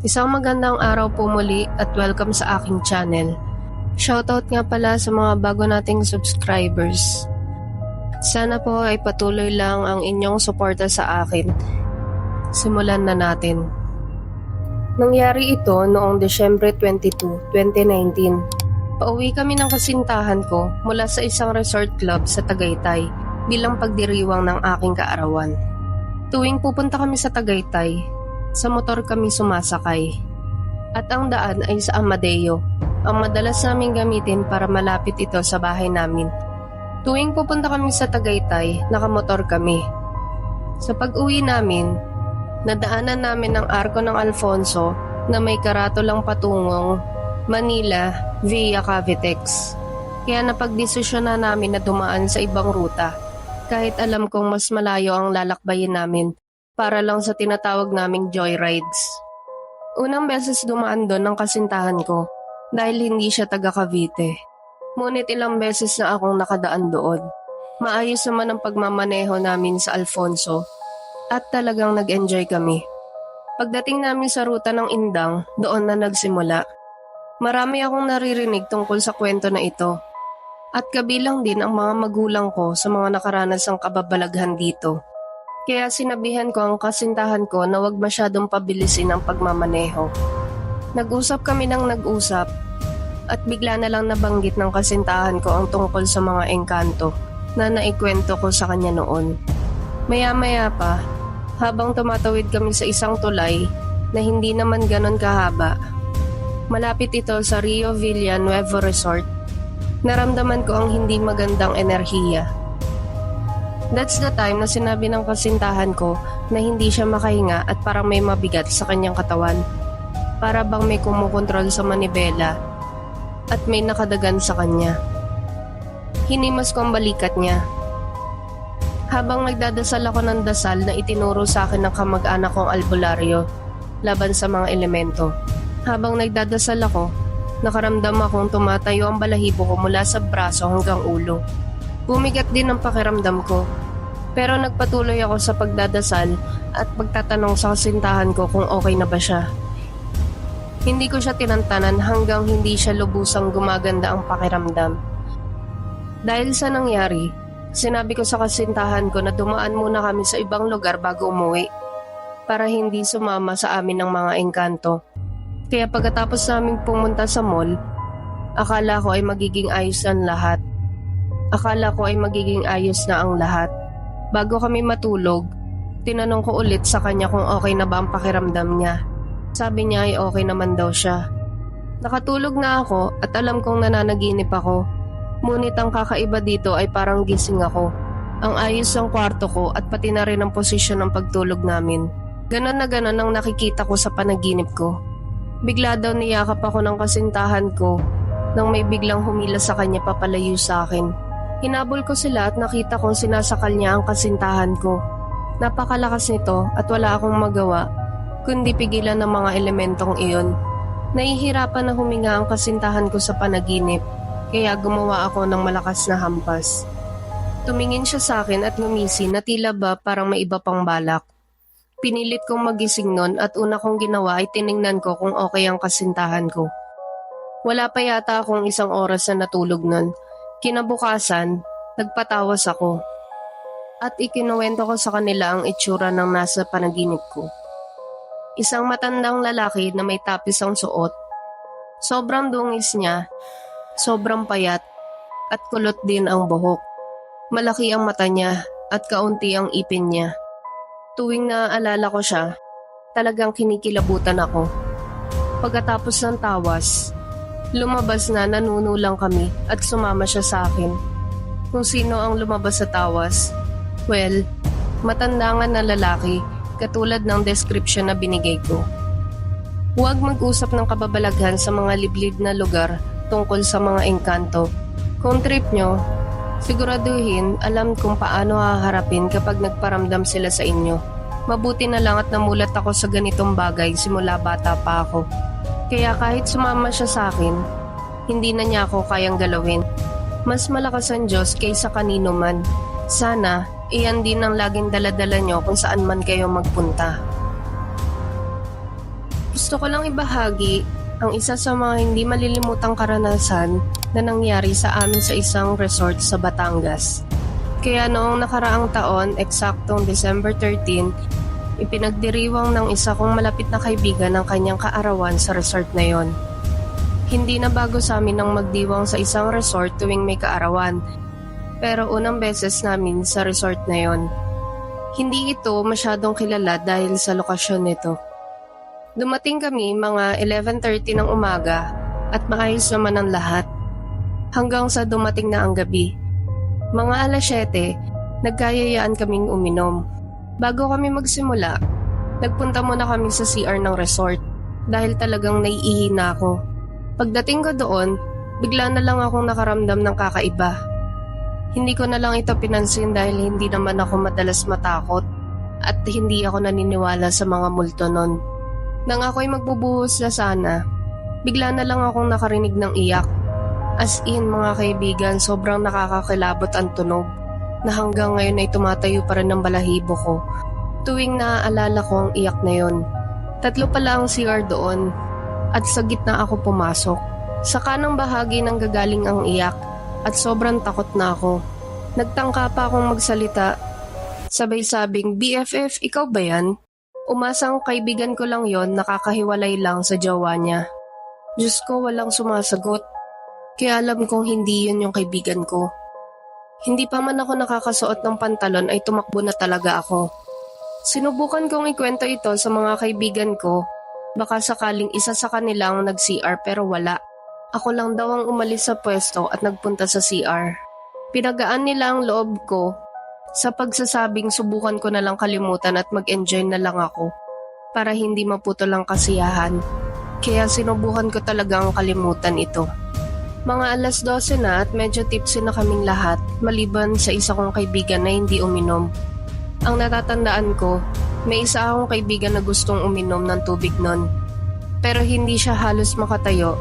Isang magandang araw po muli at welcome sa aking channel. Shoutout nga pala sa mga bago nating subscribers. Sana po ay patuloy lang ang inyong suporta sa akin. Simulan na natin. Nangyari ito noong Desyembre 22, 2019. Pauwi kami ng kasintahan ko mula sa isang resort club sa Tagaytay bilang pagdiriwang ng aking kaarawan. Tuwing pupunta kami sa Tagaytay, sa motor kami sumasakay. At ang daan ay sa Amadeo, ang madalas namin gamitin para malapit ito sa bahay namin. Tuwing pupunta kami sa Tagaytay, nakamotor kami. Sa pag-uwi namin, nadaanan namin ang arko ng Alfonso na may karatolang patungong Manila via Cavitex. Kaya napagdesisyon na namin na dumaan sa ibang ruta kahit alam kong mas malayo ang lalakbayin namin para lang sa tinatawag naming joyrides. Unang beses dumaan doon ng kasintahan ko dahil hindi siya taga Cavite. Ngunit ilang beses na akong nakadaan doon. Maayos naman ang pagmamaneho namin sa Alfonso at talagang nag-enjoy kami. Pagdating namin sa ruta ng Indang, doon na nagsimula. Marami akong naririnig tungkol sa kwento na ito at kabilang din ang mga magulang ko sa mga nakaranas ng kababalaghan dito. Kaya sinabihan ko ang kasintahan ko na wag masyadong pabilisin ang pagmamaneho. Nag-usap kami ng nag-usap at bigla na lang nabanggit ng kasintahan ko ang tungkol sa mga engkanto na naikwento ko sa kanya noon. Maya-maya pa, habang tumatawid kami sa isang tulay na hindi naman ganon kahaba, malapit ito sa Rio Villanueva Resort Naramdaman ko ang hindi magandang enerhiya. That's the time na sinabi ng kasintahan ko na hindi siya makahinga at parang may mabigat sa kanyang katawan. Para bang may kumukontrol sa manibela at may nakadagan sa kanya. Hinimas ko ang balikat niya. Habang nagdadasal ako ng dasal na itinuro sa akin ng kamag-anak kong albularyo laban sa mga elemento. Habang nagdadasal ako, Nakaramdam akong tumatayo ang balahibo ko mula sa braso hanggang ulo. Bumigat din ang pakiramdam ko. Pero nagpatuloy ako sa pagdadasal at pagtatanong sa kasintahan ko kung okay na ba siya. Hindi ko siya tinantanan hanggang hindi siya lubusang gumaganda ang pakiramdam. Dahil sa nangyari, sinabi ko sa kasintahan ko na dumaan muna kami sa ibang lugar bago umuwi para hindi sumama sa amin ng mga engkanto. Kaya pagkatapos naming pumunta sa mall, akala ko ay magiging ayos ang lahat. Akala ko ay magiging ayos na ang lahat. Bago kami matulog, tinanong ko ulit sa kanya kung okay na ba ang pakiramdam niya. Sabi niya ay okay naman daw siya. Nakatulog na ako at alam kong nananaginip ako. Ngunit ang kakaiba dito ay parang gising ako. Ang ayos ng kwarto ko at pati na rin ang posisyon ng pagtulog namin. Ganon na ganon ang nakikita ko sa panaginip ko. Bigla daw niyakap ako ng kasintahan ko nang may biglang humila sa kanya papalayo sa akin. Hinabol ko sila at nakita kong sinasakal niya ang kasintahan ko. Napakalakas nito at wala akong magawa kundi pigilan ng mga elementong iyon. Nahihirapan na huminga ang kasintahan ko sa panaginip kaya gumawa ako ng malakas na hampas. Tumingin siya sa akin at ngumisi na tila ba parang may iba pang balak. Pinilit kong magising nun at una kong ginawa ay tiningnan ko kung okay ang kasintahan ko. Wala pa yata akong isang oras na natulog nun. Kinabukasan, nagpatawas ako. At ikinuwento ko sa kanila ang itsura ng nasa panaginip ko. Isang matandang lalaki na may tapis ang suot. Sobrang dungis niya, sobrang payat, at kulot din ang buhok. Malaki ang mata niya at kaunti ang ipin niya. Tuwing naaalala ko siya, talagang kinikilabutan ako. Pagkatapos ng tawas, lumabas na nanunulang kami at sumama siya sa akin. Kung sino ang lumabas sa tawas, well, matanda nga na lalaki katulad ng description na binigay ko. Huwag mag-usap ng kababalaghan sa mga liblib na lugar tungkol sa mga engkanto. Kung trip nyo, Siguraduhin alam kung paano haharapin kapag nagparamdam sila sa inyo. Mabuti na lang at namulat ako sa ganitong bagay simula bata pa ako. Kaya kahit sumama siya sa akin, hindi na niya ako kayang galawin. Mas malakas ang Diyos kaysa kanino man. Sana, iyan din ang laging daladala nyo kung saan man kayo magpunta. Gusto ko lang ibahagi ang isa sa mga hindi malilimutang karanasan na nangyari sa amin sa isang resort sa Batangas. Kaya noong nakaraang taon, eksaktong December 13, ipinagdiriwang ng isa kong malapit na kaibigan ng kanyang kaarawan sa resort na yon. Hindi na bago sa amin ang magdiwang sa isang resort tuwing may kaarawan, pero unang beses namin sa resort na yon. Hindi ito masyadong kilala dahil sa lokasyon nito. Dumating kami mga 11.30 ng umaga at maayos naman ang lahat. Hanggang sa dumating na ang gabi. Mga alas 7, nagkayayaan kaming uminom. Bago kami magsimula, nagpunta muna kami sa CR ng resort dahil talagang naiihi na ako. Pagdating ko doon, bigla na lang akong nakaramdam ng kakaiba. Hindi ko na lang ito pinansin dahil hindi naman ako madalas matakot at hindi ako naniniwala sa mga multo nun. Nang ako'y magbubuhos na sana, bigla na lang akong nakarinig ng iyak. As in mga kaibigan, sobrang nakakakilabot ang tunog na hanggang ngayon ay tumatayo pa rin ng balahibo ko tuwing naaalala ko ang iyak na yon. Tatlo pala ang CR doon at sa gitna ako pumasok. Sa kanang bahagi ng gagaling ang iyak at sobrang takot na ako. Nagtangka pa akong magsalita. Sabay sabing, BFF, ikaw ba yan? Umasang kaibigan ko lang yon nakakahiwalay lang sa jowa niya. Diyos ko walang sumasagot. Kaya alam kong hindi yun yung kaibigan ko. Hindi pa man ako nakakasuot ng pantalon ay tumakbo na talaga ako. Sinubukan kong ikwento ito sa mga kaibigan ko. Baka sakaling isa sa kanila ang nag-CR pero wala. Ako lang daw ang umalis sa pwesto at nagpunta sa CR. Pinagaan nila ang loob ko sa pagsasabing subukan ko na lang kalimutan at mag-enjoy na lang ako para hindi maputol ang kasiyahan. Kaya sinubukan ko talaga ang kalimutan ito. Mga alas 12 na at medyo tipsy na kaming lahat maliban sa isa kong kaibigan na hindi uminom. Ang natatandaan ko, may isa akong kaibigan na gustong uminom ng tubig nun. Pero hindi siya halos makatayo,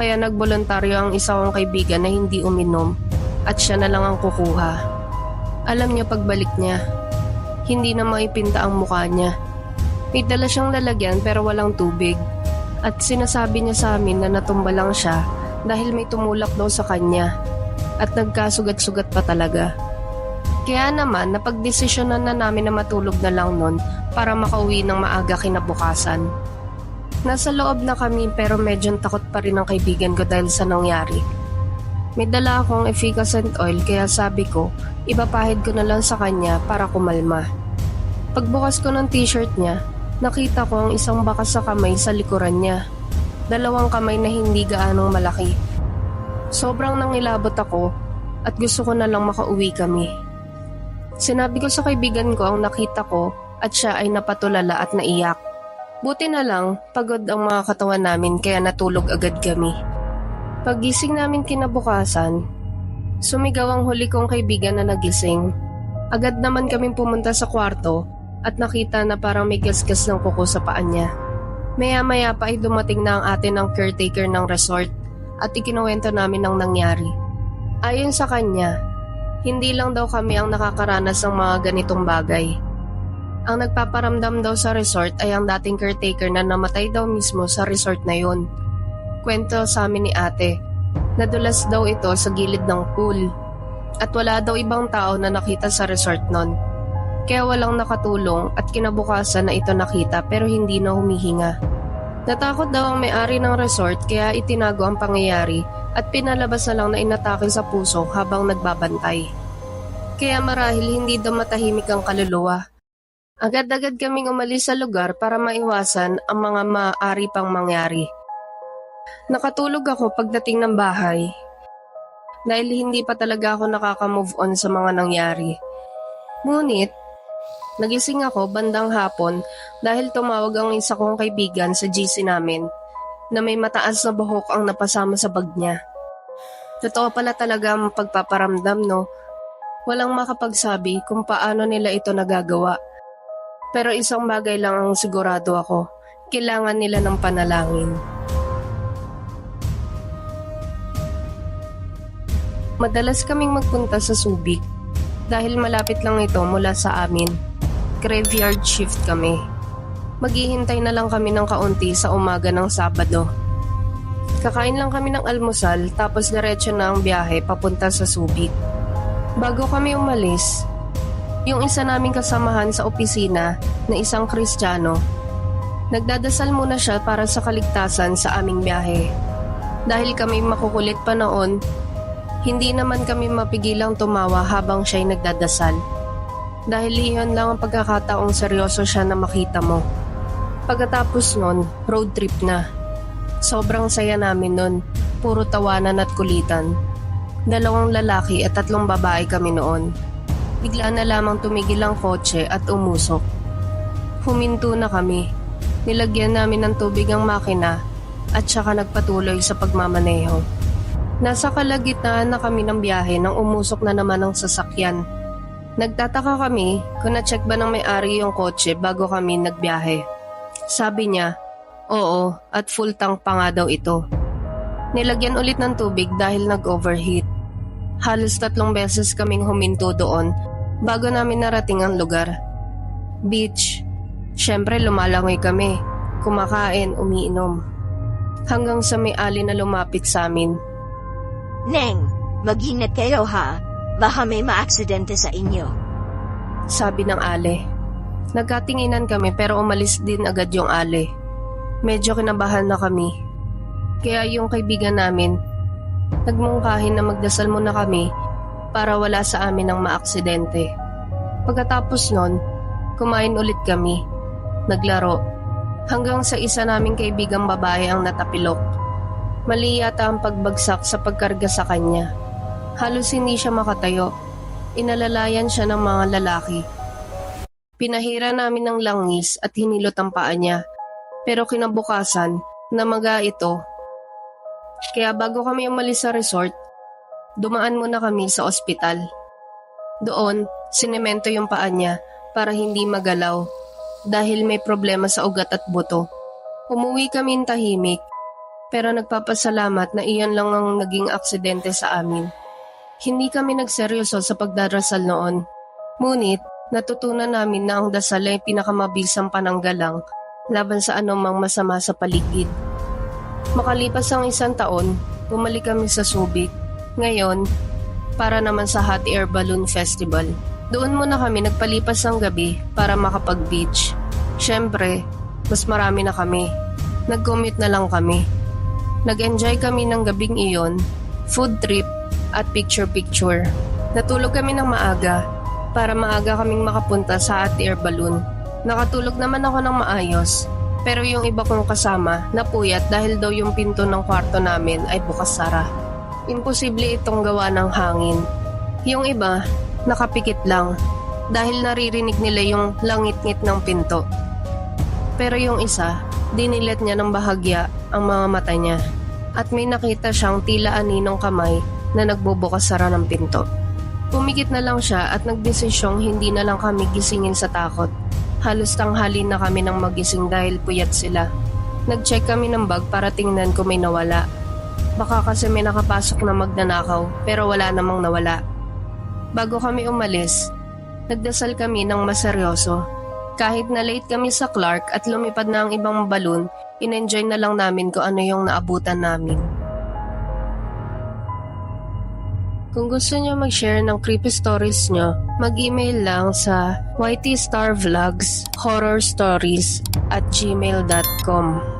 kaya nagboluntaryo ang isa kong kaibigan na hindi uminom at siya na lang ang kukuha. Alam niya pagbalik niya. Hindi na maipinta ang mukha niya. May dala siyang lalagyan pero walang tubig. At sinasabi niya sa amin na natumba lang siya dahil may tumulak daw sa kanya. At nagkasugat-sugat pa talaga. Kaya naman napagdesisyonan na namin na matulog na lang nun para makauwi ng maaga kinabukasan. Nasa loob na kami pero medyo takot pa rin ang kaibigan ko dahil sa nangyari. May dala akong efficacent oil kaya sabi ko, ipapahid ko na lang sa kanya para kumalma. Pagbukas ko ng t-shirt niya, nakita ko ang isang bakas sa kamay sa likuran niya. Dalawang kamay na hindi gaanong malaki. Sobrang nangilabot ako at gusto ko na lang makauwi kami. Sinabi ko sa kaibigan ko ang nakita ko at siya ay napatulala at naiyak. Buti na lang, pagod ang mga katawan namin kaya natulog agad kami. Pagising namin kinabukasan, sumigaw ang huli kong kaibigan na nagising. Agad naman kaming pumunta sa kwarto at nakita na parang may gasgas ng kuko sa paan niya. Maya-maya pa ay dumating na ang atin ng caretaker ng resort at ikinuwento namin ang nangyari. Ayon sa kanya, hindi lang daw kami ang nakakaranas ng mga ganitong bagay. Ang nagpaparamdam daw sa resort ay ang dating caretaker na namatay daw mismo sa resort na yon kwento sa amin ni ate. Nadulas daw ito sa gilid ng pool. At wala daw ibang tao na nakita sa resort nun. Kaya walang nakatulong at kinabukasan na ito nakita pero hindi na humihinga. Natakot daw ang may-ari ng resort kaya itinago ang pangyayari at pinalabas na lang na inatake sa puso habang nagbabantay. Kaya marahil hindi daw matahimik ang kaluluwa. Agad-agad kaming umalis sa lugar para maiwasan ang mga maaari pang mangyari. Nakatulog ako pagdating ng bahay. Dahil hindi pa talaga ako nakaka-move on sa mga nangyari. Ngunit, nagising ako bandang hapon dahil tumawag ang isa kong kaibigan sa GC namin na may mataas na buhok ang napasama sa bag niya. Totoo pala talaga ang pagpaparamdam no. Walang makapagsabi kung paano nila ito nagagawa. Pero isang bagay lang ang sigurado ako. Kailangan nila ng panalangin. Madalas kaming magpunta sa Subic dahil malapit lang ito mula sa amin. Graveyard shift kami. Maghihintay na lang kami ng kaunti sa umaga ng Sabado. Kakain lang kami ng almusal tapos diretso na ang biyahe papunta sa Subic. Bago kami umalis, yung isa naming kasamahan sa opisina na isang Kristiyano, nagdadasal muna siya para sa kaligtasan sa aming biyahe. Dahil kami makukulit pa noon, hindi naman kami mapigilang tumawa habang siya'y nagdadasal. Dahil iyon lang ang pagkakataong seryoso siya na makita mo. Pagkatapos nun, road trip na. Sobrang saya namin nun, puro tawanan at kulitan. Dalawang lalaki at tatlong babae kami noon. Bigla na lamang tumigil ang kotse at umusok. Huminto na kami. Nilagyan namin ng tubig ang makina at saka nagpatuloy sa pagmamaneho. Nasa kalagitnaan na kami ng biyahe nang umusok na naman ang sasakyan. Nagtataka kami kung na-check ba ng may-ari yung kotse bago kami nagbiyahe. Sabi niya, oo at full tank pa nga daw ito. Nilagyan ulit ng tubig dahil nag-overheat. Halos tatlong beses kaming huminto doon bago namin narating ang lugar. Beach. Siyempre lumalangoy kami. Kumakain, umiinom. Hanggang sa may ali na lumapit sa amin. Neng, mag-ingat kayo ha. Baka may maaksidente sa inyo. Sabi ng ale. Nagkatinginan kami pero umalis din agad yung ale. Medyo kinabahan na kami. Kaya yung kaibigan namin, nagmungkahin na magdasal muna kami para wala sa amin ang maaksidente. Pagkatapos nun, kumain ulit kami. Naglaro. Hanggang sa isa naming kaibigang babae ang natapilok. Mali yata ang pagbagsak sa pagkarga sa kanya. Halos hindi siya makatayo. Inalalayan siya ng mga lalaki. Pinahira namin ng langis at hinilot ang paa niya. Pero kinabukasan, namaga ito. Kaya bago kami umalis sa resort, dumaan muna kami sa ospital. Doon, sinemento yung paa niya para hindi magalaw dahil may problema sa ugat at buto. Umuwi kami tahimik pero nagpapasalamat na iyan lang ang naging aksidente sa amin. Hindi kami nagseryoso sa pagdarasal noon. Ngunit, natutunan namin na ang dasal ay pinakamabisang pananggalang laban sa anumang masama sa paligid. Makalipas ang isang taon, bumalik kami sa Subic. Ngayon, para naman sa Hot Air Balloon Festival. Doon muna kami nagpalipas ng gabi para makapag-beach. Siyempre, mas marami na kami. Nag-commute na lang kami. Nag-enjoy kami ng gabing iyon, food trip, at picture-picture. Natulog kami ng maaga para maaga kaming makapunta sa hot air balloon. Nakatulog naman ako ng maayos, pero yung iba kong kasama napuyat dahil daw yung pinto ng kwarto namin ay bukas sara. Imposible itong gawa ng hangin. Yung iba, nakapikit lang dahil naririnig nila yung langit-ngit ng pinto. Pero yung isa, dinilat niya ng bahagya ang mga mata niya at may nakita siyang tila aninong kamay na nagbubukas sara ng pinto. Pumikit na lang siya at nagdesisyong hindi na lang kami gisingin sa takot. Halos tanghali na kami nang magising dahil puyat sila. Nag-check kami ng bag para tingnan kung may nawala. Baka kasi may nakapasok na magnanakaw pero wala namang nawala. Bago kami umalis, nagdasal kami ng maseryoso. Kahit na late kami sa Clark at lumipad na ang ibang balon, in-enjoy na lang namin kung ano yung naabutan namin. Kung gusto nyo mag-share ng creepy stories nyo, mag-email lang sa ytstarvlogs horror stories at gmail.com.